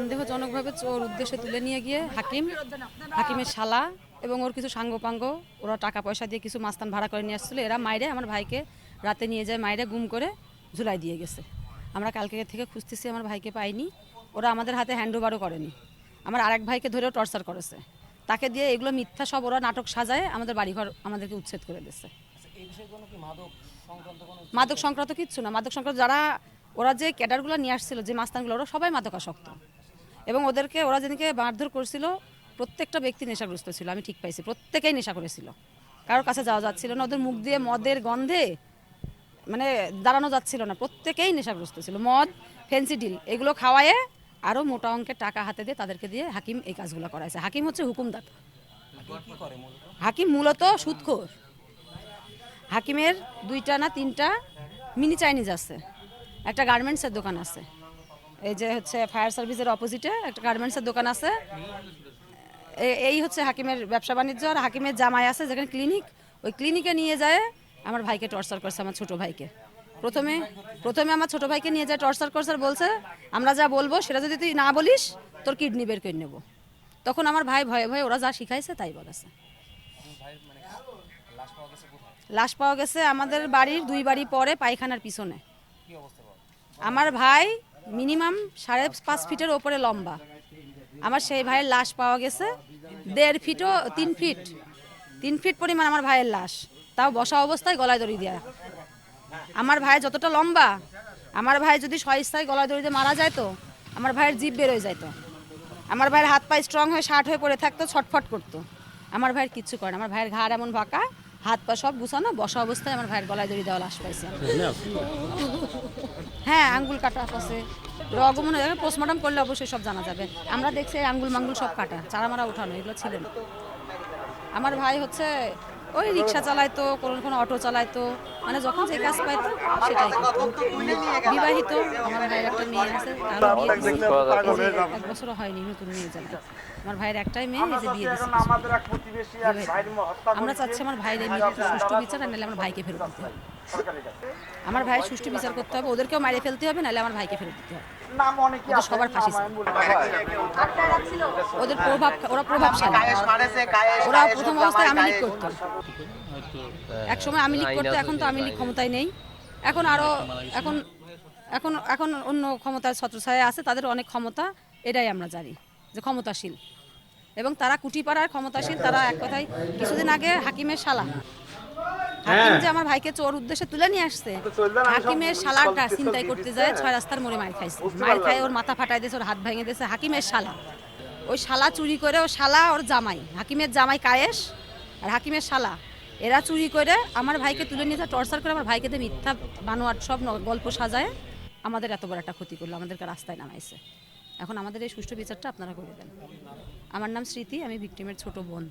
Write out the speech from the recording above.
সন্দেহজনকভাবে চোর উদ্দেশ্যে তুলে নিয়ে গিয়ে হাকিম, হাকিমের শালা এবং ওর কিছু সাঙ্গপাঙ্গ, ওরা টাকা পয়সা দিয়ে কিছু মাস্তান ভাড়া করে নিয়ে আসছিল। এরা মাইরে আমার ভাইকে রাতে নিয়ে যায়, মাইরে গুম করে ঝুলাই দিয়ে গেছে। আমরা কালকে থেকে খুঁজতেছি, আমার ভাইকে পাইনি। ওরা আমাদের হাতে হ্যান্ড ওভারও করেনি। আমার আরেক ভাইকে ধরেও টর্চার করেছে। তাকে দিয়ে এগুলো মিথ্যা সব ওরা নাটক সাজায়, আমাদের বাড়িঘর আমাদেরকে উচ্ছেদ করে দিচ্ছে মাদক সংক্রান্ত কিচ্ছু না। মাদক সংক্রান্ত যারা, ওরা যে ক্যাডারগুলো নিয়ে আসছিল, যে মাস্তানগুলো, ওরা সবাই মাদকাসক্ত। এবং ওদেরকে, ওরা যেদিনকে মারধর করছিল, প্রত্যেকটা ব্যক্তি নেশাগ্রস্ত ছিল, আমি ঠিক পাইছি। প্রত্যেকেই নেশা করেছিল। কারোর কাছে যাওয়া যাচ্ছিল না, ওদের মুখ দিয়ে মদের গন্ধে মানে দাঁড়ানো যাচ্ছিল না, প্রত্যেকেই নেশাগ্রস্ত ছিল। মদ ফেন্সি ডিল, এগুলো খাওয়ায়ে আরও মোটা অঙ্কের টাকা হাতে দিয়ে তাদেরকে দিয়ে হাকিম এই কাজগুলো করাইছে। হাকিম হচ্ছে হুকুমদাতা। হাকিম মূলত সুদখোর হাকিমের দুইটা না তিনটা মিনি চাইনিজ আছে, একটা গার্মেন্টসের দোকান আছে। এই যে হচ্ছে ফায়ার সার্ভিসের অপোজিটে একটা গার্মেন্টসের দোকান আছে। এই হচ্ছে হাকিমের ব্যবসা বাণিজ্য আর হাকিমের জামাই আছে যেখানে ক্লিনিক ওই ক্লিনিকে নিয়ে যায় আমার ভাইকে টর্চার করছে আমার ছোট ভাইকে। প্রথমে প্রথমে আমার ছোট ভাইকে নিয়ে যায় টর্চার করছে আর বলছে আমরা যা বলব সেটা যদি তুই না বলিস তোর কিডনি বের করে নেব। তখন আমার ভাই ভয়ে ভয়ে ওরা যা শিখাইছে তাই বলেছে। লাশ পাওয়া গেছে আমাদের বাড়ির দুই বাড়ি পরে পায়খানার পিছনে। আমার ভাই মিনিমাম সাড়ে পাঁচ ফিটের ওপরে লম্বা। আমার সেই ভাইয়ের লাশ পাওয়া গেছে। দেড় ফিটও, তিন ফিট। তিন ফিট পরিমাণ আমার ভাইয়ের লাশ। তাও বসা অবস্থায় গলায় দড়ি দেওয়া আমার ভাই যতটা লম্বা, আমার ভাই যদি স্বস্থায় গলায় দড়ি দিয়ে মারা যায় তো আমার ভাইয়ের জিভ বেরোয় যাইতো। আমার ভাইয়ের হাত পা স্ট্রং হয়ে শার্ট হয়ে পড়ে থাকতো, ছটফট করতো। আমার ভাইয়ের কিচ্ছু করে আমার ভাইয়ের ঘাড় এমন বাঁকা হাত পা সব গুছানো, বসা অবস্থায় আমার ভাইয়ের গলায় দড়ি দেওয়া লাশ পাইছি। হ্যাঁ আঙ্গুল কাটা আছে। রগমন পোস্টমর্টম করলে অবশ্যই সব জানা যাবে। আমরা দেখছি আঙ্গুল মাঙ্গুল সব কাটা চারামারা উঠানো এগুলো ছিল আমার ভাই হচ্ছে ওই রিক্সা চালাইতো কোনো কোনো অটো চালাইতো মানে যখন যে কাজ পাইতো সেটাই বিবাহিত আমার ভাইয়ের একটা মেয়ে আছে তারও বিয়ে যে এক বছরও হয়নি নতুন মেয়ে জানা আমার ভাইয়ের একটাই মেয়ে এই যে বিয়ে হত্যা আমরা চাচ্ছি আমার ভাইয়ের সুষ্ঠু বিচার আর নাহলে আমার ভাইকে ফেরত দিতে আমার ভাইয়ের সুষ্ঠু বিচার করতে হবে ওদেরকেও মারিয়ে ফেলতে হবে নাহলে আমার ভাইকে ফেরত দিতে হবে। আছে সবার ফাঁসি নাম চাই। আমি বলতে পারব না। ওদের প্রভাব ওরা প্রভাবশালী ওরা প্রথম অবস্থায় আমি লীগ করতো এক সময় আমি লীগ করতো এখন তো আমি লীগ ক্ষমতায় নেই। এখন আরও এখন এখন এখন অন্য ক্ষমতার ছত্রছায়া আছে তাদের অনেক ক্ষমতা এটাই আমরা জানি যে ক্ষমতাশীল। এবং তারা কুটিপাড়ার ক্ষমতাশীল তারা এক কথায় কিছুদিন আগে হাকিমের শালা। হাকিম যে আমার ভাইকে চোর উদ্দেশ্যে তুলে নিয়ে আসছে হাকিমের শালাটা চিন্তাই করতে যায় ছয় রাস্তার মোড়ে মার খাইছে। মার খায় ওর মাথা ফাটাই দিয়েছে ওর হাত ভেঙে দিয়েছে হাকিমের শালা। ওই শালা চুরি করে ও শালা ওর জামাই। হাকিমের জামাই কায়েস আর হাকিমের শালা। এরা চুরি করে আমার ভাইকে তুলে নিয়ে যায় টর্চার করে আমার ভাইকে মিথ্যা বানোয়ার সব গল্প সাজায়। আমাদের এত বড় একটা ক্ষতি করল আমাদেরকে রাস্তায় নামাইছে। এখন আমাদের এই সুষ্ঠু বিচারটা আপনারা করে দেন। আমার নাম স্মৃতি আমি ভিক্টিমের ছোট বোন।